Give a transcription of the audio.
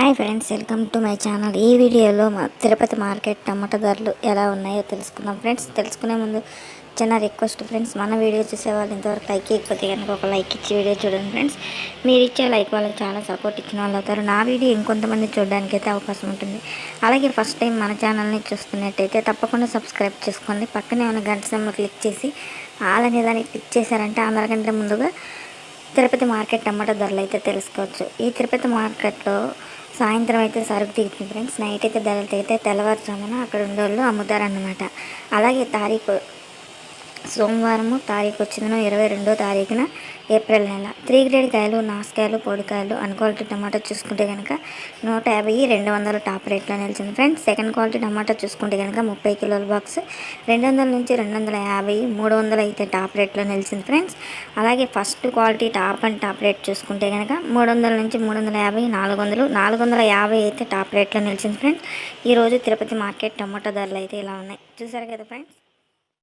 Hi friends welcome to my channel. ఈ వీడియోలో మా తిరుపతి మార్కెట్ టమాటా ధరలు ఎలా ఉన్నాయో తెలుసుకుందాం. ఫ్రెండ్స్ తెలుసుకునే ముందు చిన్న రిక్వెస్ట్ ఫ్రెండ్స్ మన వీడియో చూసే వాళ్ళు ఇంతవరకు లైక్ ఇవ్వకపోతే కనుక ఒక లైక్ ఇచ్చి వీడియో చూడండి ఫ్రెండ్స్. మీరు ఇచ్చే లైక్ వాళ్ళకి చాలా సపోర్ట్ ఇచ్చిన వాళ్ళు అవుతారు. నా వీడియో ఇంకొంతమంది చూడడానికి అయితే అవకాశం ఉంటుంది. అలాగే ఫస్ట్ టైం మన ఛానల్ని చూస్తున్నట్టయితే తప్పకుండా సబ్స్క్రైబ్ చేసుకోండి. పక్కనే ఉన్న గంట సింబల్ క్లిక్ చేసి ఆల్ అనే దాన్ని క్లిక్ చేశారంటే అందరికంటే ముందుగా తిరుపతి మార్కెట్ టమాటా ధరలు అయితే తెలుసుకోవచ్చు. ఈ తిరుపతి మార్కెట్లో సాయంత్రం అయితే సరుకు దిగుతుంది ఫ్రెండ్స్. నైట్ అయితే ధరలు తెగితే తెల్లవారుజామున అక్కడ ఉండేవాళ్ళు అమ్ముతారన్నమాట. అలాగే తారీఖు సోమవారము తారీఖు వచ్చిందను ఇరవై రెండో తారీఖున ఏప్రిల్ నెల. త్రీ గ్రేడ్ కాయలు నాసుకాయలు పొడికాయలు అన్ క్వాలిటీ టమాటా చూసుకుంటే కనుక నూట యాభై రెండు వందల టాప్ రేట్లో నిలిచింది ఫ్రెండ్స్. సెకండ్ క్వాలిటీ టమాటా చూసుకుంటే కనుక ముప్పై కిలోల బాక్స్ రెండు వందల నుంచి రెండు వందల యాభై మూడు వందలు అయితే టాప్ రేట్లో నిలిచింది ఫ్రెండ్స్. అలాగే first quality top and top rate చూసుకుంటే కనుక మూడు వందల నుంచి మూడు వందల యాభై నాలుగు వందలు నాలుగు వందల యాభై అయితే టాప్ రేట్లో నిలిచింది ఫ్రెండ్స్. ఈరోజు తిరుపతి మార్కెట్ టమాటా ధరలు అయితే ఇలా ఉన్నాయి. చూసారు కదా ఫ్రెండ్స్?